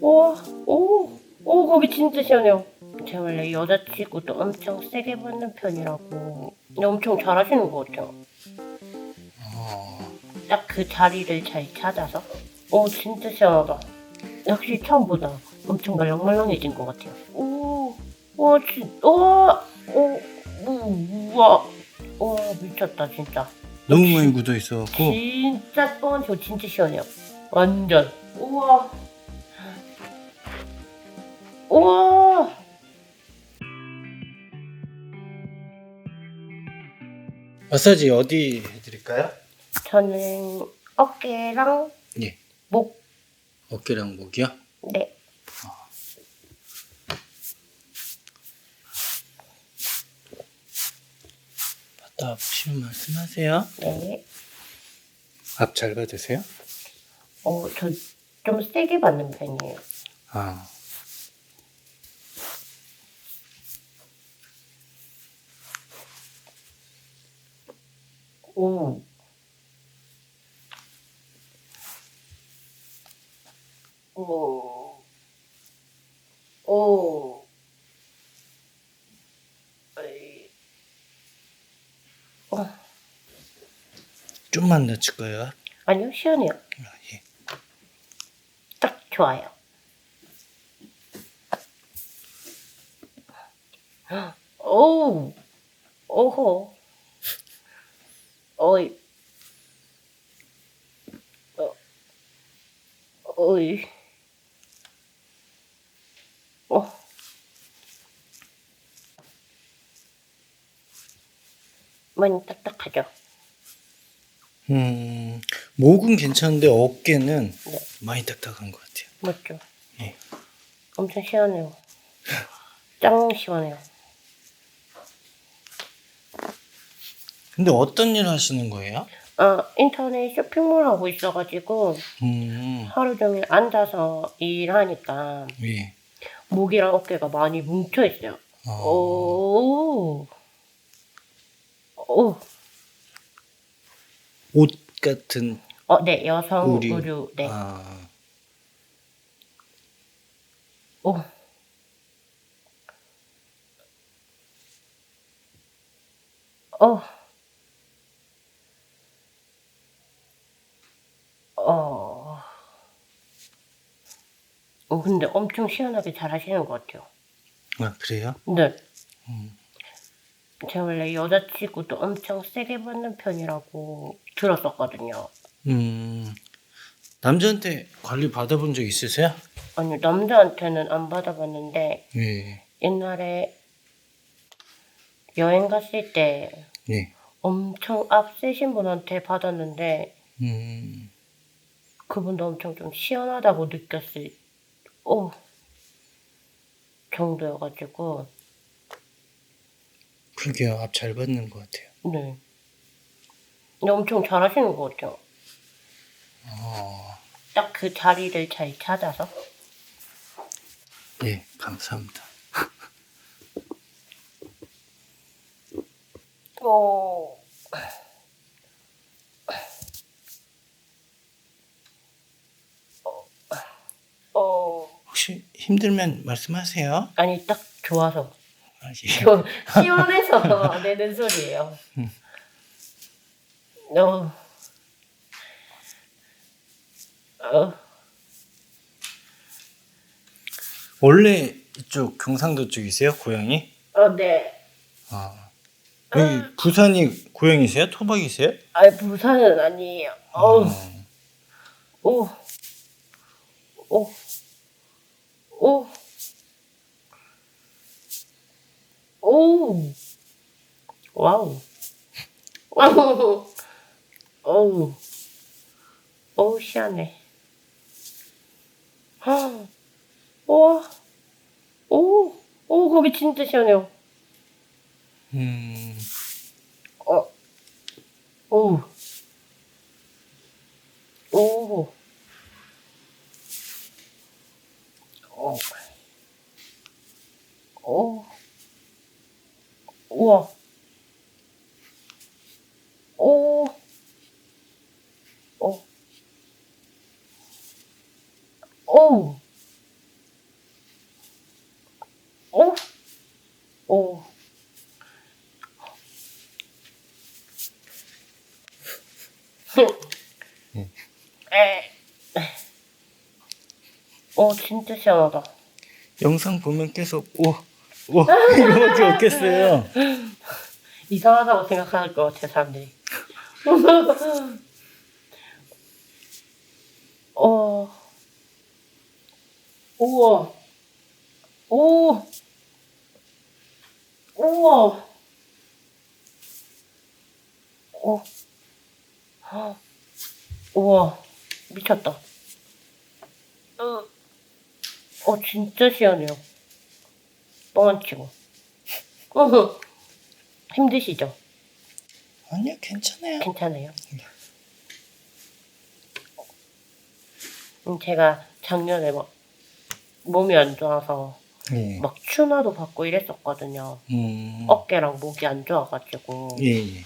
오, 오, 오, 거기 진짜 시원해요. 제가 원래 여자치고도 엄청 세게 받는 편이라고. 근데 엄청 잘하시는 것 같아요. 어, 딱그 자리를 잘 찾아서. 오, 진짜 시원하다. 역시 처음보다 엄청 말랑말랑해진 것 같아요. 오, 와, 진, 와, 오, 우, 우와, 와, 미쳤다, 진짜. 너무 많이 묻어 있어갖고 진짜 뻔저 진짜 시원해요. 완전. 우와. 우와. 마사지 어디 해드릴까요? 저는 어깨랑 예. 목, 어깨랑 목이요? 네. 받다 보시면 말씀하세요. 네. 앞 잘 받으세요? 어, 저 좀 세게 받는 편이에요. 아, 오. 오. 오. 좀만 낮출 거예요. 아니요, 시원해요. 아, 예. 딱 좋아요. 오, 오호, 어이, 어, 어이, 어, 많이 딱딱하죠? 음, 목은 괜찮은데 어깨는 네. 많이 딱딱한 것 같아요. 맞죠? 예. 엄청 시원해요. 짱 시원해요. 근데 어떤 일 하시는 거예요? 아, 인터넷 쇼핑몰 하고 있어가지고 음, 하루 종일 앉아서 일하니까 예. 목이랑 어깨가 많이 뭉쳐 있어요. 어, 오, 오, 옷 같은 어, 네, 여성 의류. 의류, 네, 아, 오, 어, 어, 어, 근데 엄청 시원하게 잘 하시는 것 같아요. 아 그래요? 네. 음. 제가 원래 여자치고도 엄청 세게 받는 편이라고 들었었거든요. 음, 남자한테 관리 받아본 적 있으세요? 아니, 남자한테는 안 받아봤는데, 예, 옛날에 여행 갔을 때 예. 엄청 앞세신 분한테 받았는데, 음, 그분도 엄청 좀 시원하다고 느꼈을, 오, 정도여가지고, 그러게요. 앞 잘 받는 것 같아요. 네. 근데 엄청 잘하시는 것 같아요. 어, 딱 그 자리를 잘 찾아서. 예, 감사합니다. 오. 어, 혹시 힘들면 말씀하세요. 아니 딱 좋아서 아, 예. 시- 시원해서 내는 소리예요. 어, 어, 원래 이쪽 경상도 쪽이세요? 고향이? 어, 네. 아, 여기 부산이 고향이세요? 토박이세요? 아, 부산은 아니에요. 어, 어, 오, 오, 오, 오, 와우, 와우, 어우, 어우 시원해. 아, 와, 오, 오 거기 진짜 시원해요. 음, 어, 오, 오, 오, 오, 우와, 오, 오, 오, 오. 오. 오. 에. 오, 진짜 시원하다. 영상 보면 계속 오, 오 이거밖에 없겠어요. 이상하다고 생각할 것 같아, 사람들이. 어. 우와. 오. 우와. 오. 헉. 우와. 미쳤다. 어. 어, 진짜 시원해요. 뻥안 치고. 힘드시죠? 아니요 괜찮아요. 괜찮아요. 음, 제가 작년에 막 몸이 안 좋아서 예. 막 추나도 받고 이랬었거든요. 음. 어깨랑 목이 안 좋아가지고. 예, 예.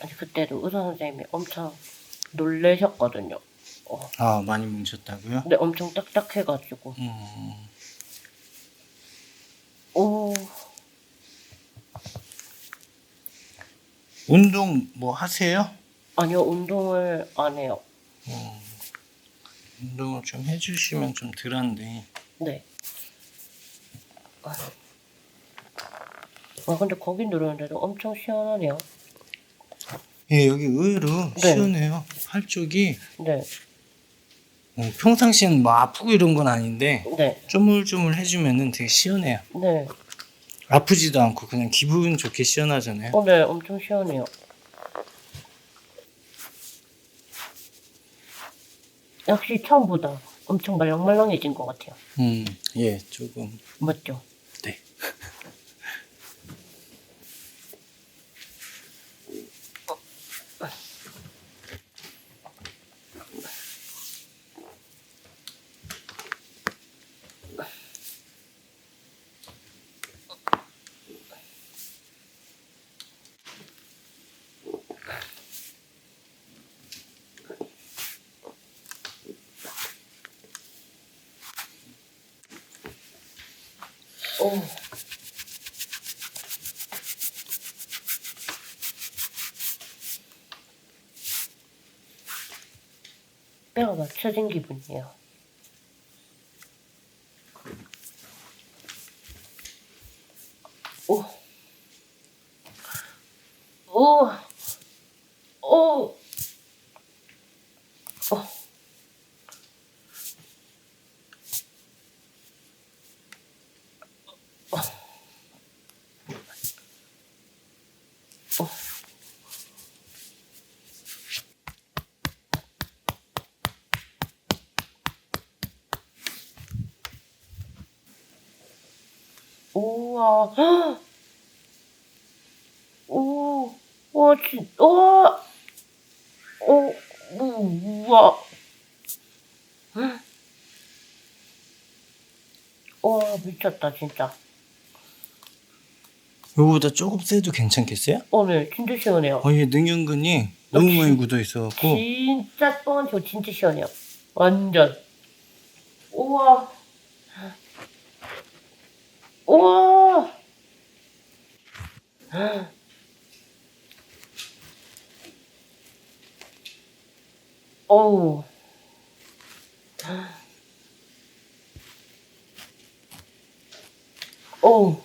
근데 그때도 의사 선생님이 엄청 놀래셨거든요. 어, 아 많이 뭉쳤다고요? 근데 엄청 딱딱해가지고. 음. 오, 운동 뭐 하세요? 아니요, 운동을 안 해요. 운동을 좀 해주시면 좀 덜한데. 네. 아, 와, 근데 거기 누르는데도 엄청 시원하네요. 예 여기 의외로 네. 시원해요. 팔 쪽이 네, 어, 평상시엔 뭐 아프고 이런 건 아닌데 네, 쪼물쪼물 해주면은 되게 시원해요. 네. 아프지도 않고 그냥 기분 좋게 시원하잖아요. 어, 네, 엄청 시원해요. 역시 처음보다 엄청 말랑말랑해진 것 같아요. 음, 예, 조금. 맞죠? 오. 뼈가 맞춰진 기분이에요. 오. 오. 오. 어. 우와. 헉! 오. 와, 진, 와. 오, 우, 우와. 헉! 와, 미쳤다, 진짜. 요거보다 조금 세도 괜찮겠어요? 오늘 진짜 시원해요. 어, 얘 능연근이 너무. 많이 굳어 있어갖고. 진짜 뻥은 저 진짜 시원해요. 완전. 우와. 우와. 어우. 어우.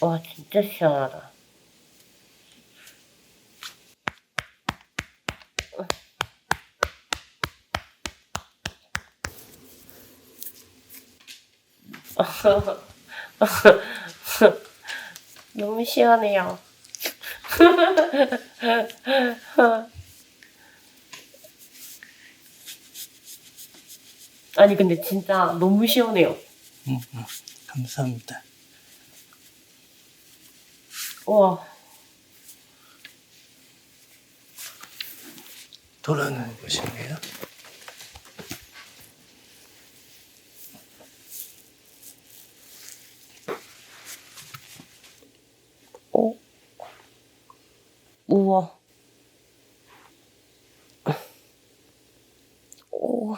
와, 진짜 시원하다. 너무 시원해요. 아니 근데 진짜 너무 시원해요. 음, 음, 감사합니다. 와, 돌아는 것이네요. 우와. 오.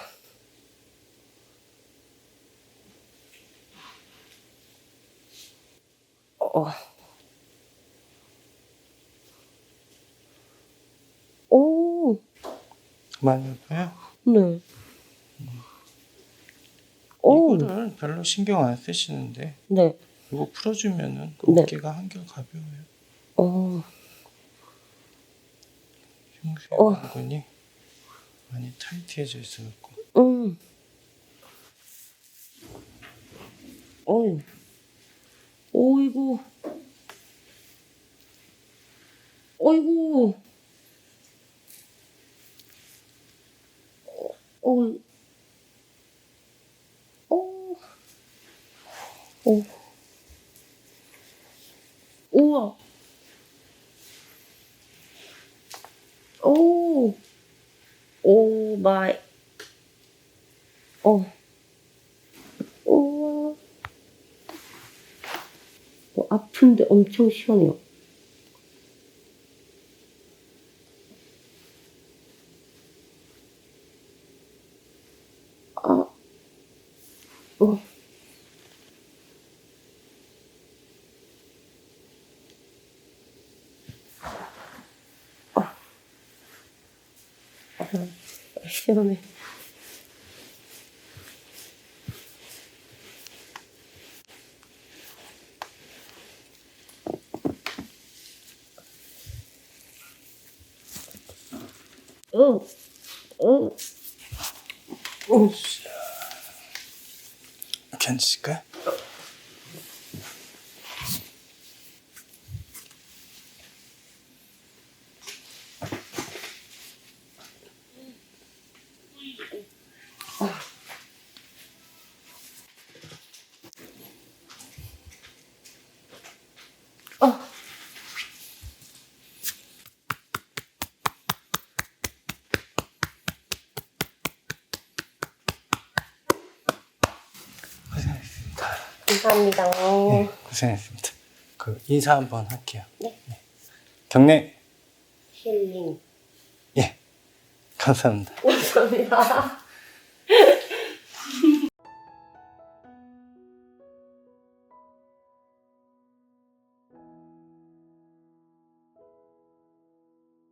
어. 오. 많이 아파요? 네. 오. 이거를 별로 신경 안 쓰시는데 네. 이거 풀어주면은 그 네. 어깨가 한결 가벼워요. 어. 흉쇄 어. 부분이 많이 타이트해져 있어갖고 음. 어이. 어이구. 어이구. 어. 어. 어. 우와. 오. 오 마이. 어. 우와. 어, 아픈데 엄청 시원해요. 아. 어. 아, 시원해. 어, 어, 어, 괜찮을까요? 어. 고생했습니다. 감사합니다. 네, 고생했습니다. 그 인사 한번 할게요. 네. 경례 힐링. 예 감사합니다. 감사합니다.